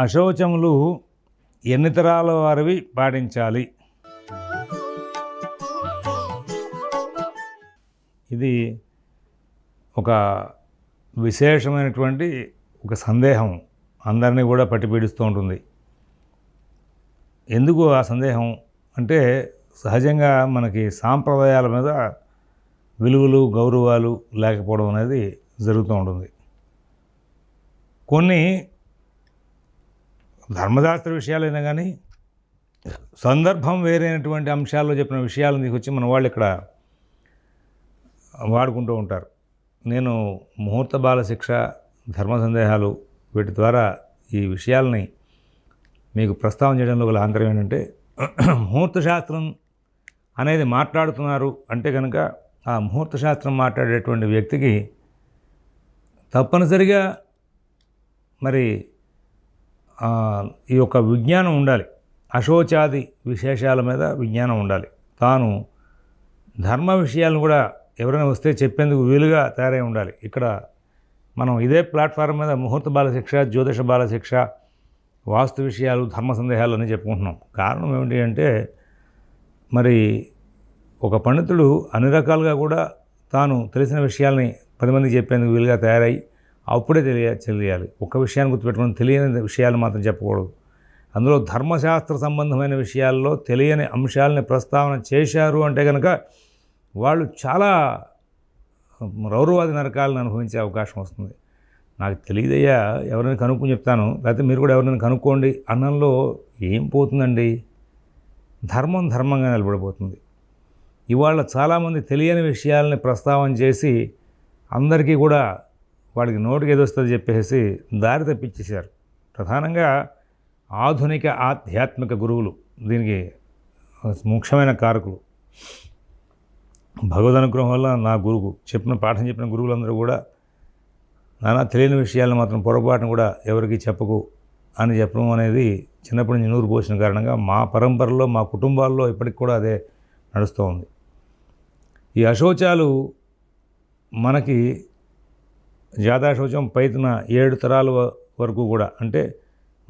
అశౌచములు ఎన్ని తరాల వారివి పాటించాలి? ఇది ఒక విశేషమైనటువంటి ఒక సందేహం అందరినీ కూడా పట్టిపీడిస్తూ ఉంటుంది. ఎందుకు ఆ సందేహం? అంటే సహజంగా మనకి సాంప్రదాయాల మీద విలువలు గౌరవాలు లేకపోవడం అనేది జరుగుతూ ఉంటుంది. కొన్ని ధర్మశాస్త్ర విషయాలైనా కానీ సందర్భం వేరైనటువంటి అంశాల్లో చెప్పిన విషయాలను తీసుకొచ్చి మన వాళ్ళు ఇక్కడ వాడుకుంటూ ఉంటారు. నేను ముహూర్త బాల శిక్ష ధర్మ సందేహాలు వీటి ద్వారా ఈ విషయాలని మీకు ప్రస్తావన చేయడంలో గల ఆంతరం ఏంటంటే ముహూర్త శాస్త్రం అనేది మాట్లాడుతున్నారు అంటే కనుక ఆ ముహూర్త శాస్త్రం మాట్లాడేటువంటి వ్యక్తికి తప్పనిసరిగా మరి ఈ యొక్క విజ్ఞానం ఉండాలి. అశోచాది విశేషాల మీద విజ్ఞానం ఉండాలి. తాను ధర్మ విషయాలను కూడా ఎవరైనా వస్తే చెప్పేందుకు వీలుగా తయారై ఉండాలి. ఇక్కడ మనం ఇదే ప్లాట్ఫారం మీద ముహూర్త బాలశిక్ష జ్యోతిష బాలశిక్ష వాస్తు విషయాలు ధర్మ సందేహాలు అని చెప్పుకుంటున్నాం. కారణం ఏమిటి అంటే మరి ఒక పండితుడు అన్ని రకాలుగా కూడా తాను తెలిసిన విషయాల్ని పది మందికి చెప్పేందుకు వీలుగా తయారై అప్పుడే తెలియ తెలియాలి. ఒక్క విషయాన్ని గుర్తుపెట్టుకుని తెలియని విషయాలు మాత్రం చెప్పకూడదు. అందులో ధర్మశాస్త్ర సంబంధమైన విషయాల్లో తెలియని అంశాలని ప్రస్తావన చేశారు అంటే కనుక వాళ్ళు చాలా రౌరవాది నరకాలను అనుభవించే అవకాశం వస్తుంది. నాకు తెలియదయ్యా ఎవరైనా కనుక్కొని చెప్తాను. లేకపోతే మీరు కూడా ఎవరైనా కనుక్కోండి అన్నంలో ఏం పోతుందండి? ధర్మం ధర్మంగా నిలబడిపోతుంది. ఇవాళ చాలామంది తెలియని విషయాలని ప్రస్తావన చేసి అందరికీ కూడా వాడికి నోటికి ఏదో వస్తుంది చెప్పేసి దారి తప్పించేశారు. ప్రధానంగా ఆధునిక ఆధ్యాత్మిక గురువులు దీనికి ముఖ్యమైన కారకులు. భగవద్ అనుగ్రహం వల్ల నా గురువు చెప్పిన పాఠం చెప్పిన గురువులందరూ కూడా నానా తెలియని విషయాలను మాత్రం పొరపాటును కూడా ఎవరికి చెప్పకు అని చెప్పడం అనేది చిన్నప్పటి నుంచి నూరు పోసిన కారణంగా మా పరంపరలో మా కుటుంబాల్లో ఇప్పటికి కూడా అదే నడుస్తూ ఉంది ఈ అశోచాలు మనకి జాతాశోచం పైతున ఏడు తరాల వరకు కూడా అంటే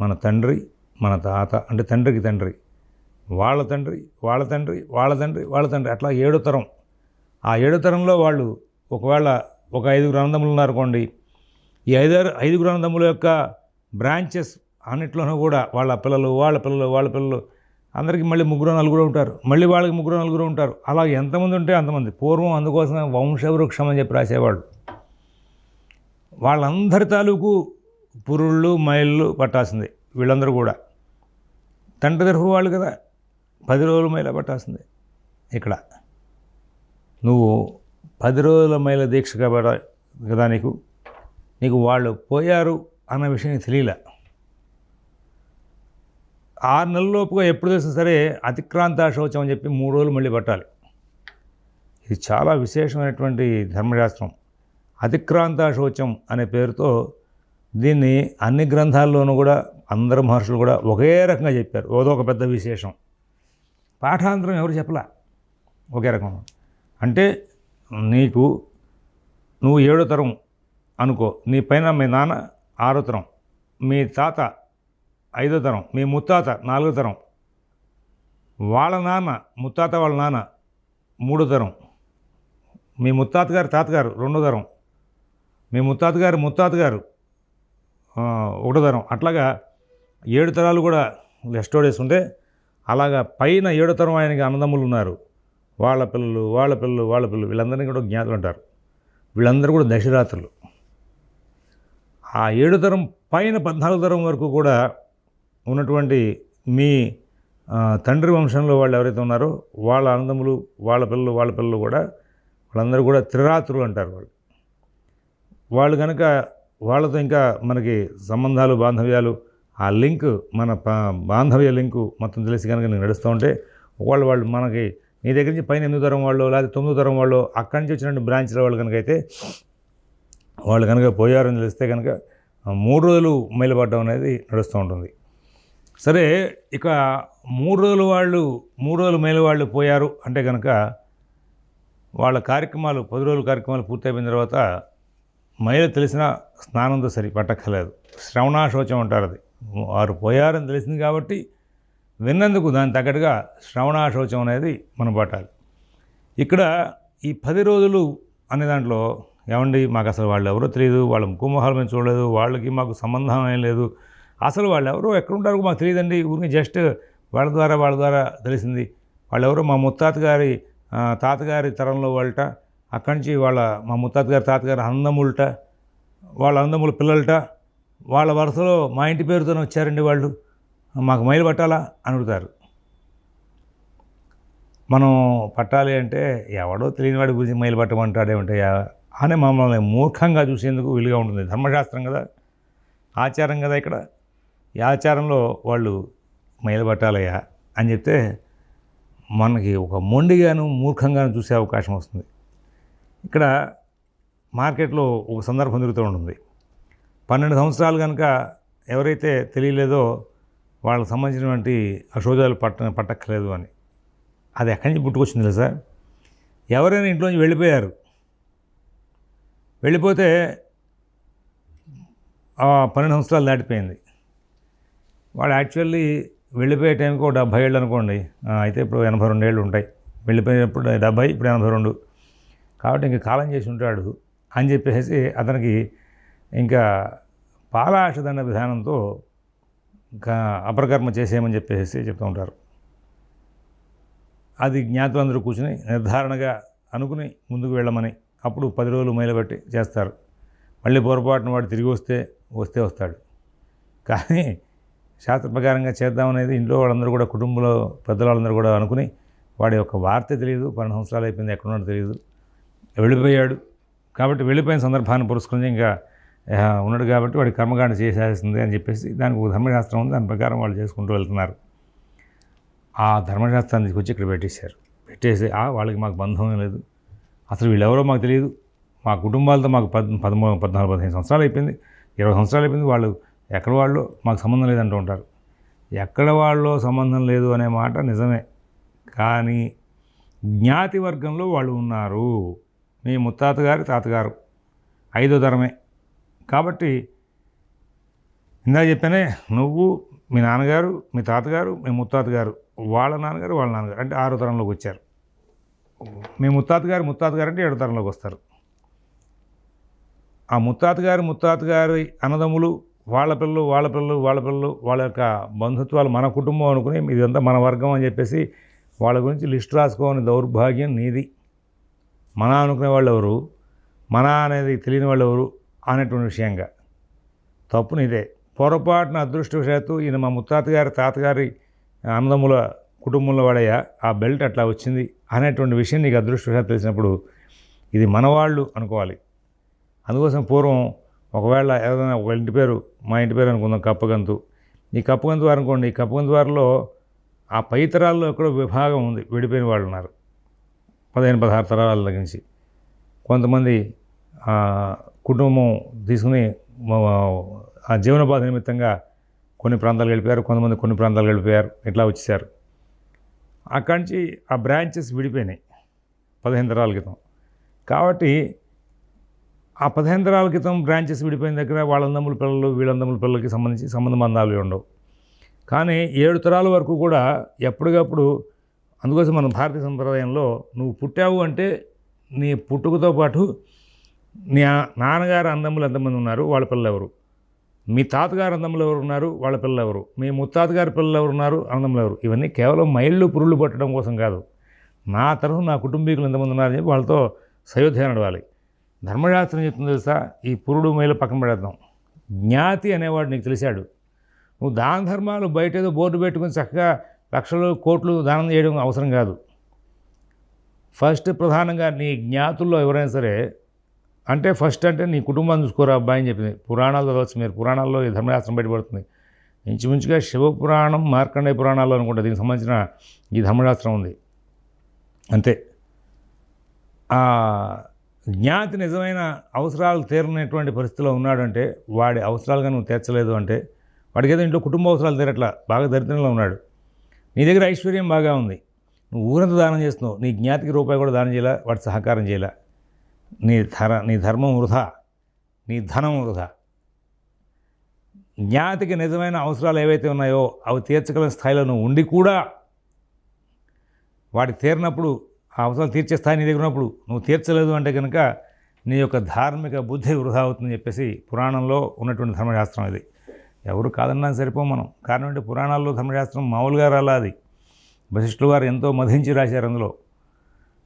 మన తండ్రి మన తాత అంటే తండ్రికి తండ్రి వాళ్ళ తండ్రి వాళ్ళ తండ్రి వాళ్ళ తండ్రి వాళ్ళ తండ్రి అట్లా ఏడో తరం. ఆ ఏడో తరంలో వాళ్ళు ఒకవేళ ఒక ఐదుగురు అన్నదమ్ములు ఉన్నారనుకోండి ఈ ఐదారు ఐదుగురు అన్నదమ్ముల యొక్క బ్రాంచెస్ అన్నిట్లోనూ కూడా వాళ్ళ పిల్లలు వాళ్ళ పిల్లలు వాళ్ళ పిల్లలు అందరికీ మళ్ళీ ముగ్గురు నలుగురు ఉంటారు మళ్ళీ వాళ్ళకి ముగ్గురు నలుగురు ఉంటారు. అలా ఎంతమంది ఉంటే అంతమంది. పూర్వం అందుకోసం వంశవృక్షం అని చెప్పి రాసేవాళ్ళు. వాళ్ళందరి తాలూకు పురుళ్ళు మైళ్ళు పట్టాల్సిందే వీళ్ళందరూ కూడా. తండ్రి తరఫు వాళ్ళు కదా పది రోజుల మైల పట్టాల్సిందే ఇక్కడ. నువ్వు పది రోజుల మైల దీక్ష కాబట్టి కదా నీకు? నీకు వాళ్ళు పోయారు అన్న విషయం తెలియలే? ఆరు నెలలలోపుగా ఎప్పుడు తెలిసినా సరే అతిక్రాంత శౌచం అని చెప్పి మూడు రోజులు మళ్ళీ పట్టాలి. ఇది చాలా విశేషమైనటువంటి ధర్మశాస్త్రం. అతిక్రాంత శౌచం అనే పేరుతో దీన్ని అన్ని గ్రంథాల్లోనూ కూడా అందరు మహర్షులు కూడా ఒకే రకంగా చెప్పారు. ఏదో ఒక పెద్ద విశేషం. పాఠాంతరం ఎవరు చెప్పలా? ఒకే రకం. అంటే నీకు నువ్వు ఏడో తరం అనుకో. నీ పైన మీ నాన్న ఆరో తరం మీ తాత ఐదో తరం మీ ముత్తాత నాలుగో తరం వాళ్ళ నాన్న ముత్తాత వాళ్ళ నాన్న మూడో తరం మీ ముత్తాత గారు తాతగారు రెండో తరం మీ ముత్తాత గారు ముత్తాత గారు ఒకటో తరం. అట్లాగా ఏడు తరాలు కూడా ఎస్టోడేస్ ఉంటే అలాగా పైన ఏడో తరం ఆయనకి అన్నదమ్ములు ఉన్నారు. వాళ్ళ పిల్లలు వాళ్ళ పిల్లలు వాళ్ళ పిల్లలు. వీళ్ళందరినీ కూడా జ్ఞాతులు అంటారు. వీళ్ళందరూ కూడా దశరాత్రులు ఆ ఏడు తరం పైన పద్నాలుగు తరం వరకు కూడా ఉన్నటువంటి మీ తండ్రి వంశంలో వాళ్ళు ఎవరైతే ఉన్నారో వాళ్ళ అన్నదమ్ములు వాళ్ళ పిల్లలు వాళ్ళ పిల్లలు కూడా వాళ్ళందరూ కూడా త్రిరాత్రులు అంటారు వాళ్ళు. వాళ్ళు కనుక వాళ్ళతో ఇంకా మనకి సంబంధాలు బాంధవ్యాలు ఆ లింక్ మన బాంధవ్య లింకు మొత్తం తెలిసి కనుక నేను నడుస్తూ ఉంటే వాళ్ళు వాళ్ళు మనకి నీ దగ్గర నుంచి పైన ఎనిమిది తరం వాళ్ళు లేకపోతే తొమ్మిది తరం వాళ్ళు అక్కడి నుంచి వచ్చినటువంటి బ్రాంచ్ల వాళ్ళు కనుక అయితే వాళ్ళు కనుక పోయారని తెలిస్తే కనుక మూడు రోజులు మైలుపడ్డం అనేది నడుస్తూ ఉంటుంది. సరే ఇక మూడు రోజులు వాళ్ళు మూడు రోజులు మేలు వాళ్ళు పోయారు అంటే కనుక వాళ్ళ కార్యక్రమాలు పది రోజుల కార్యక్రమాలు పూర్తయిపోయిన తర్వాత మైలు తెలిసిన స్నానంతో సరి పట్టక్కర్లేదు. శ్రవణాశోచం అంటారు అది. వారు పోయారని తెలిసింది కాబట్టి విన్నందుకు దాని తగ్గట్టుగా శ్రవణాశోచం అనేది మనం పట్టాలి ఇక్కడ ఈ పది రోజులు అనే దాంట్లో ఏమండి మాకు అసలు వాళ్ళు ఎవరో తెలియదు వాళ్ళ ముఖమొహాలు మేము చూడలేదు వాళ్ళకి మాకు సంబంధం ఏం లేదు. అసలు వాళ్ళు ఎవరో ఎక్కడుంటారో మాకు తెలియదండి. ఊరికి జస్ట్ వాళ్ళ ద్వారా వాళ్ళ ద్వారా తెలిసింది. వాళ్ళెవరో మా ముత్తాత గారి తాతగారి తరంలో వాళ్ళట. అక్కడి నుంచి వాళ్ళ మా ముత్తాతగారు తాతగారు అందములట వాళ్ళ అందముల పిల్లలట వాళ్ళ వరుసలో మా ఇంటి పేరుతోనే వచ్చారండి వాళ్ళు. మాకు మైలు పట్టాలా? అని అడుగుతారు. మనం పట్టాలి అంటే ఎవడో తెలియని వాడి గురించి మైలు పట్టమంటాడేమంటాయా అని మమ్మల్ని మూర్ఖంగా చూసేందుకు వీలుగా ఉంటుంది. ధర్మశాస్త్రం కదా? ఆచారం కదా ఇక్కడ? ఈ ఆచారంలో వాళ్ళు మైలు పట్టాలయ్యా అని చెప్తే మనకి ఒక మొండిగాను మూర్ఖంగాను చూసే అవకాశం వస్తుంది. ఇక్కడ మార్కెట్లో ఒక సందర్భం జరుగుతూ ఉంటుంది. పన్నెండు సంవత్సరాలు కనుక ఎవరైతే తెలియలేదో వాళ్ళకి సంబంధించినటువంటి అశోధాలు పట్ట పట్టక్కలేదు అని. అది ఎక్కడి నుంచి పుట్టుకొచ్చింది తెలుసా? ఎవరైనా ఇంట్లోంచి వెళ్ళిపోయారు. వెళ్ళిపోతే పన్నెండు సంవత్సరాలు దాటిపోయింది. వాడు యాక్చువల్లీ వెళ్ళిపోయే టైంకి ఒక డెబ్భై ఏళ్ళు అనుకోండి. అయితే ఇప్పుడు ఎనభై రెండు ఏళ్ళు ఉంటాయి. వెళ్ళిపోయినప్పుడు డెబ్భై ఇప్పుడు ఎనభై రెండు. కాబట్టి ఇంక కాలం చేసి ఉంటాడు అని చెప్పేసి అతనికి ఇంకా పాలాషదండ విధానంతో ఇంకా అపరకర్మ చేసేయమని చెప్పేసి చెప్తూ ఉంటారు. అది జ్ఞాతులందరూ కూర్చుని నిర్ధారణగా అనుకుని ముందుకు వెళ్ళమని అప్పుడు పది రోజులు మైలబెట్టి చేస్తారు. మళ్ళీ పొరపాటున వాడు తిరిగి వస్తే వస్తే వస్తాడు. కానీ శాస్త్ర ప్రకారంగా చేద్దామనేది ఇంట్లో వాళ్ళందరూ కూడా కుటుంబంలో పెద్దవాళ్ళందరూ కూడా అనుకుని వాడి యొక్క వార్త తెలియదు పన్నెండు సంవత్సరాలు అయిపోయింది ఎక్కడున్నాడో తెలియదు. వెళ్ళిపోయాడు. కాబట్టి వెళ్ళిపోయిన సందర్భాన్ని పురస్కరించి ఇంకా ఉన్నాడు కాబట్టి వాడి కర్మకాండ చేసేస్తుంది అని చెప్పేసి దానికి ఒక ధర్మశాస్త్రం ఉంది. దాని ప్రకారం వాళ్ళు చేసుకుంటూ వెళ్తున్నారు. ఆ ధర్మశాస్త్రాన్ని తీసుకొచ్చి ఇక్కడ పెట్టేశారు. పెట్టేసి ఆ వాళ్ళకి మాకు బంధం లేదు. అసలు వీళ్ళెవరో మాకు తెలియదు. మా కుటుంబాలతో మాకు పద్ పదమూడు పద్నాలుగు పదిహేను సంవత్సరాలు అయిపోయింది. ఇరవై సంవత్సరాలు అయిపోయింది. వాళ్ళు ఎక్కడ వాళ్ళు మాకు సంబంధం లేదంటూ ఉంటారు. ఎక్కడ వాళ్ళు సంబంధం లేదు అనే మాట నిజమే. కానీ జ్ఞాతి వర్గంలో వాళ్ళు ఉన్నారు. మీ ముత్తాత గారి తాతగారు. ఐదో తరమే. కాబట్టి ఇందాక చెప్పానే నువ్వు మీ నాన్నగారు మీ తాతగారు మీ ముత్తాత గారు వాళ్ళ నాన్నగారు వాళ్ళ నాన్నగారు అంటే ఆరో తరంలోకి వచ్చారు. మీ ముత్తాత గారు ముత్తాత గారు అంటే ఏడో తరంలోకి వస్తారు. ఆ ముత్తాత గారు ముత్తాత గారి అన్నదమ్ములు వాళ్ళ పిల్లలు వాళ్ళ పిల్లలు వాళ్ళ పిల్లలు వాళ్ళ యొక్క బంధుత్వాలు మన కుటుంబం అనుకుని ఇదంతా మన వర్గం అని చెప్పేసి వాళ్ళ గురించి లిస్ట్ రాసుకోని దౌర్భాగ్యం నీది. మన అనుకునే వాళ్ళు ఎవరు మన అనేది తెలియని వాళ్ళు ఎవరు అనేటువంటి విషయంగా. తప్పు నీదే పొరపాటున అదృష్టవశాత్తు ఈయన మా ముత్తాత గారి తాతగారి అన్నదమ్ముల కుటుంబంలో వాడయ్యా ఆ బెల్ట్ అట్లా వచ్చింది అనేటువంటి విషయం నీకు అదృష్టవశాత్తు తెలిసినప్పుడు ఇది మనవాళ్ళు అనుకోవాలి. అందుకోసం పూర్వం ఒకవేళ ఏదైనా ఒక ఇంటి పేరు మా ఇంటి పేరు అనుకుందాం కప్పగంతు ఈ కప్పగంతు వారు అనుకోండి ఈ కప్పగంతు వారిలో ఆ పైతరాల్లో ఎక్కడో విభాగం ఉంది విడిపోయిన వాళ్ళు ఉన్నారు. పదిహేను పదహారు తరాల నుంచి. కొంతమంది కుటుంబం తీసుకుని ఆ జీవనోపాధి నిమిత్తంగా కొన్ని ప్రాంతాలకు వెళ్ళిపోయారు కొంతమంది కొన్ని ప్రాంతాలు వెళ్ళిపోయారు ఇట్లా వచ్చేసారు. అక్కడి నుంచి ఆ బ్రాంచెస్ విడిపోయినాయి పదిహేను తరాల క్రితం. కాబట్టి ఆ పదిహేను తరాల క్రితం బ్రాంచెస్ విడిపోయిన దగ్గర వాళ్ళందమ్ముల పిల్లలు వీళ్ళందమ్ముల పిల్లలకి సంబంధించి సంబంధ బంధాలు ఉండవు. కానీ ఏడు తరాల వరకు కూడా ఎప్పటికప్పుడు అందుకోసం మన భారతీయ సంప్రదాయంలో నువ్వు పుట్టావు అంటే నీ పుట్టుకతో పాటు నీ నాన్నగారు అందములు ఎంతమంది ఉన్నారు? వాళ్ళ పిల్లలు ఎవరు? మీ తాతగారు అందములు ఎవరు ఉన్నారు? వాళ్ళ పిల్లలు ఎవరు? మీ ముత్తాతగారి పిల్లలు ఎవరు ఉన్నారు? అందములు ఎవరు? ఇవన్నీ కేవలం మైళ్ళు పురుళ్ళు పట్టడం కోసం కాదు. నా తరఫు నా కుటుంబీకులు ఎంతమంది ఉన్నారని చెప్పి వాళ్ళతో సయోధ్య నడవాలి. ధర్మశాస్త్రం చెప్తుంది తెలుసా? ఈ పురుడు మైలు పక్కన పెడతాం. జ్ఞాతి అనేవాడు నీకు తెలిసాడు. నువ్వు దాన ధర్మాలు బయట ఏదో బోర్డు పెట్టుకుని చక్కగా లక్షలు కోట్లు దానం చేయడం అవసరం కాదు. ఫస్ట్ ప్రధానంగా నీ జ్ఞాతుల్లో ఎవరైనా సరే అంటే ఫస్ట్ అంటే నీ కుటుంబాన్ని చూసుకోరా అబ్బాయి అని చెప్పింది. పురాణాలు చదవచ్చు మీరు. పురాణాల్లో ఈ ధర్మశాస్త్రం బయటపడుతుంది. ఇంచుమించుగా శివపురాణం మార్కండేయ పురాణాలు అనుకుంటా దీనికి సంబంధించిన ఈ ధర్మశాస్త్రం ఉంది. అంతే. ఆ జ్ఞాతి నిజమైన అవసరాలు తీరనటువంటి పరిస్థితిలో ఉన్నాడంటే వాడి అవసరాలుగా నువ్వు తీర్చలేదు అంటే వాడికి ఏదో ఇంట్లో కుటుంబ అవసరాలు తీరట్లా బాగా దరిద్రంలో ఉన్నాడు. నీ దగ్గర ఐశ్వర్యం బాగా ఉంది. నువ్వు ఊరంతా దానం చేస్తున్నావు. నీ జ్ఞాతికి రూపాయి కూడా దానం చేయాల వాటి సహకారం చేయాల. నీ ధర నీ ధర్మం వృధా. నీ ధనం వృధా. జ్ఞాతికి నిజమైన అవసరాలు ఏవైతే ఉన్నాయో అవి తీర్చగల స్థాయిలో నువ్వు ఉండి కూడా వాటి తీరినప్పుడు ఆ అవసరాలు తీర్చే స్థాయి నీ దగ్గర ఉన్నప్పుడు నువ్వు తీర్చలేదు అంటే కనుక నీ యొక్క ధార్మిక బుద్ధి వృధా అవుతుందని చెప్పేసి పురాణంలో ఉన్నటువంటి ధర్మశాస్త్రం ఇది. ఎవరు కాదన్నా సరిపో మనం. కారణం అంటే పురాణాల్లో ధర్మశాస్త్రం మామూలుగా రాలా అది. వశిష్ఠులు గారు ఎంతో మధించి రాశారు అందులో.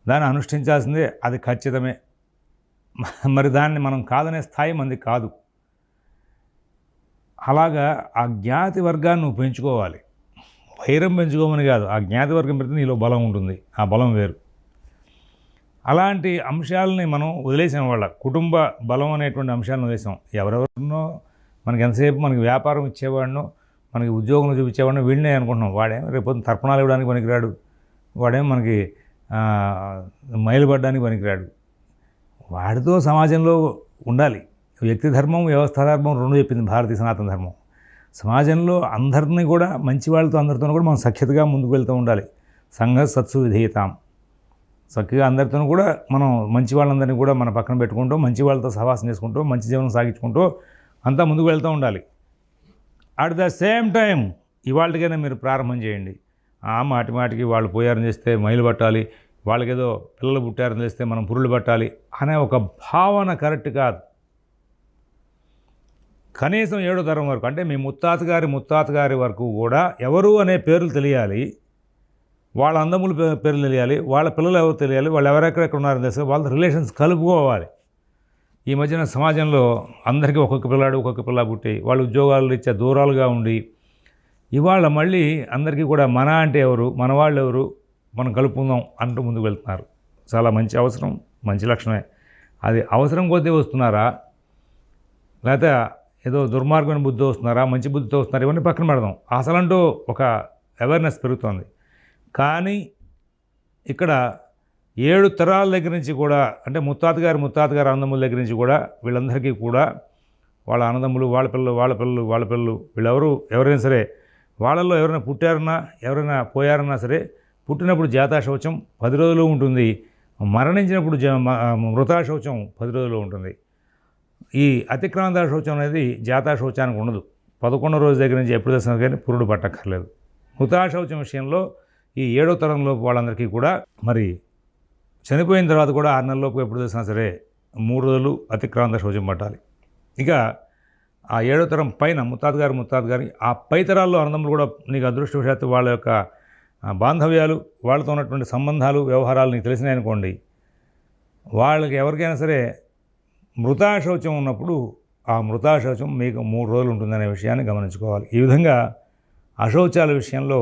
దాన్ని అనుష్ఠించాల్సిందే అది ఖచ్చితమే. మరి దాన్ని మనం కాదనే స్థాయి మంది కాదు. అలాగా ఆ జ్ఞాతి వర్గాన్ని నువ్వు పెంచుకోవాలి. వైరం పెంచుకోమని కాదు ఆ జ్ఞాతి వర్గం పెడితే నీలో బలం ఉంటుంది ఆ బలం వేరు. అలాంటి అంశాలని మనం వదిలేసాం వాళ్ళ కుటుంబ బలం అనేటువంటి అంశాలను వదిలేసాం. ఎవరెవరినో మనకి ఎంతసేపు మనకి వ్యాపారం ఇచ్చేవాడినో మనకి ఉద్యోగం చూపించేవాడినో వీడినే అనుకుంటున్నాం. వాడేం రేపు తర్పణాలు ఇవ్వడానికి పనికిరాడు. వాడేం మనకి మైలుపడ్డానికి పనికిరాడు. వాడితో సమాజంలో ఉండాలి. వ్యక్తి ధర్మం వ్యవస్థా ధర్మం రెండు చెప్పింది భారతీయ సనాతన ధర్మం. సమాజంలో అందరినీ కూడా మంచి వాళ్ళతో అందరితో కూడా మనం సఖ్యతగా ముందుకు వెళ్తూ ఉండాలి. సంఘ సత్సు విధేయతాం. చక్కగా అందరితో కూడా మనం మంచి వాళ్ళందరినీ కూడా మన పక్కన పెట్టుకుంటూ మంచి వాళ్ళతో సహవాసం చేసుకుంటూ మంచి జీవనం సాగించుకుంటూ అంతా ముందుకు వెళ్తూ ఉండాలి. అట్ ద సేమ్ టైం ఇవాళకైనా మీరు ప్రారంభం చేయండి. ఆ మాటి మాటికి వాళ్ళు పోయారని చేస్తే మైలు పట్టాలి వాళ్ళకేదో పిల్లలు పుట్టారని చేస్తే మనం పురులు పట్టాలి అనే ఒక భావన కరెక్ట్ కాదు. కనీసం ఏడో తరం వరకు అంటే మీ ముత్తాత గారి ముత్తాత గారి వరకు కూడా ఎవరు అనే పేర్లు తెలియాలి వాళ్ళ అందములు పేర్లు తెలియాలి వాళ్ళ పిల్లలు ఎవరు తెలియాలి వాళ్ళు ఎవరెక్కడెక్కడ ఉన్నారని తెలుసు వాళ్ళ రిలేషన్స్ కలుపుకోవాలి. ఈ మధ్యన సమాజంలో అందరికీ ఒక్కొక్క పిల్లాడు ఒక్కొక్క పిల్ల పుట్టి వాళ్ళు ఉద్యోగాలు ఇచ్చే దూరాలుగా ఉండి ఇవాళ మళ్ళీ అందరికీ కూడా మన అంటే ఎవరు మన వాళ్ళు ఎవరు మనం కలుపుకుందాం అంటూ ముందుకు వెళ్తున్నారు. చాలా మంచి అవసరం మంచి లక్షణమే. అది అవసరం కొద్దీ వస్తున్నారా? లేకపోతే ఏదో దుర్మార్గమైన బుద్ధి వస్తున్నారా? మంచి బుద్ధితో వస్తున్నారా? ఇవన్నీ పక్కన పెడదాం. అసలంటూ ఒక అవేర్నెస్ పెరుగుతోంది. కానీ ఇక్కడ ఏడు తరాల దగ్గర నుంచి కూడా అంటే ముత్తాత ముత్తాతగారు ముత్తాత అన్నదమ్ముల దగ్గర నుంచి కూడా వీళ్ళందరికీ కూడా వాళ్ళ అన్నదమ్ములు వాళ్ళ పిల్లలు వాళ్ళ పిల్లలు వాళ్ళ పిల్లలు వీళ్ళెవరు ఎవరైనా సరే వాళ్ళల్లో ఎవరైనా పుట్టారన్నా ఎవరైనా పోయారన్నా సరే పుట్టినప్పుడు జాతా శౌచం పది రోజులు ఉంటుంది. మరణించినప్పుడు జ మ- మృతా శౌచం పది రోజులు ఉంటుంది. ఈ అతిక్రాంత శౌచం అనేది జాతా శౌచానికి ఉండదు. పదకొండో రోజు దగ్గర నుంచి ఎప్పుడు దర్శనం కానీ పురుడు పట్టక్కర్లేదు. మృతా శౌచం విషయంలో ఈ ఏడో తరంలో వాళ్ళందరికీ కూడా మరి చనిపోయిన తర్వాత కూడా ఆరు నెలలలోపు ఎప్పుడు చూసినా సరే మూడు రోజులు అతిక్రాంత శౌచం పట్టాలి. ఇక ఆ ఏడో తరం పైన ముత్తాత గారు ముత్తాత గారి ఆ పై తరాల్లో అన్నదమ్ములు కూడా నీకు అదృష్టవశాత్తు వాళ్ళ యొక్క బాంధవ్యాలు వాళ్ళతో ఉన్నటువంటి సంబంధాలు వ్యవహారాలు నీకు తెలిసినాయి అనుకోండి. వాళ్ళకి ఎవరికైనా సరే మృతాశౌచం ఉన్నప్పుడు ఆ మృతాశౌచం మీకు మూడు రోజులు ఉంటుందనే విషయాన్ని గమనించుకోవాలి. ఈ విధంగా అశౌచాల విషయంలో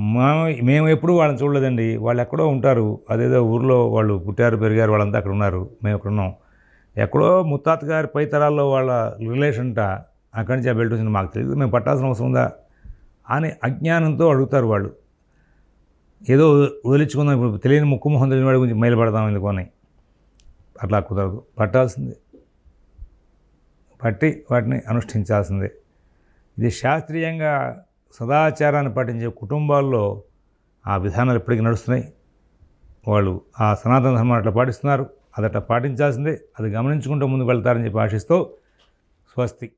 మా మేము ఎప్పుడు వాళ్ళని చూడలేదండి. వాళ్ళు ఎక్కడో ఉంటారు. అదేదో ఊర్లో వాళ్ళు పుట్టారు పెరిగారు వాళ్ళంతా అక్కడ ఉన్నారు. మేము ఇక్కడ ఉన్నాం. ఎక్కడో ముత్తాత గారి పై తరాల్లో వాళ్ళ రిలేషన్ట అక్కడి నుంచి ఆ బెల్ట్ వచ్చింది. మాకు తెలియదు మేము పట్టాల్సిన అవసరం ఉందా? అని అజ్ఞానంతో అడుగుతారు వాళ్ళు. ఏదో వదిలించుకుందాం. ఇప్పుడు తెలియని ముక్కు మొహం తెలియని వాడి గురించి మైలుపడదాం ఎందుకని అట్లా కుదరదు. పట్టాల్సిందే. పట్టి వాటిని అనుష్ఠించాల్సిందే. ఇది శాస్త్రీయంగా సదాచారాన్ని పాటించే కుటుంబాల్లో ఆ విధానాలు ఇప్పటికీ నడుస్తున్నాయి. వాళ్ళు ఆ సనాతన ధర్మం అట్లా పాటిస్తున్నారు. అదట్లా పాటించాల్సిందే. అది గమనించుకుంటూ ముందుకు వెళ్తారని చెప్పి ఆశిస్తూ స్వస్తి.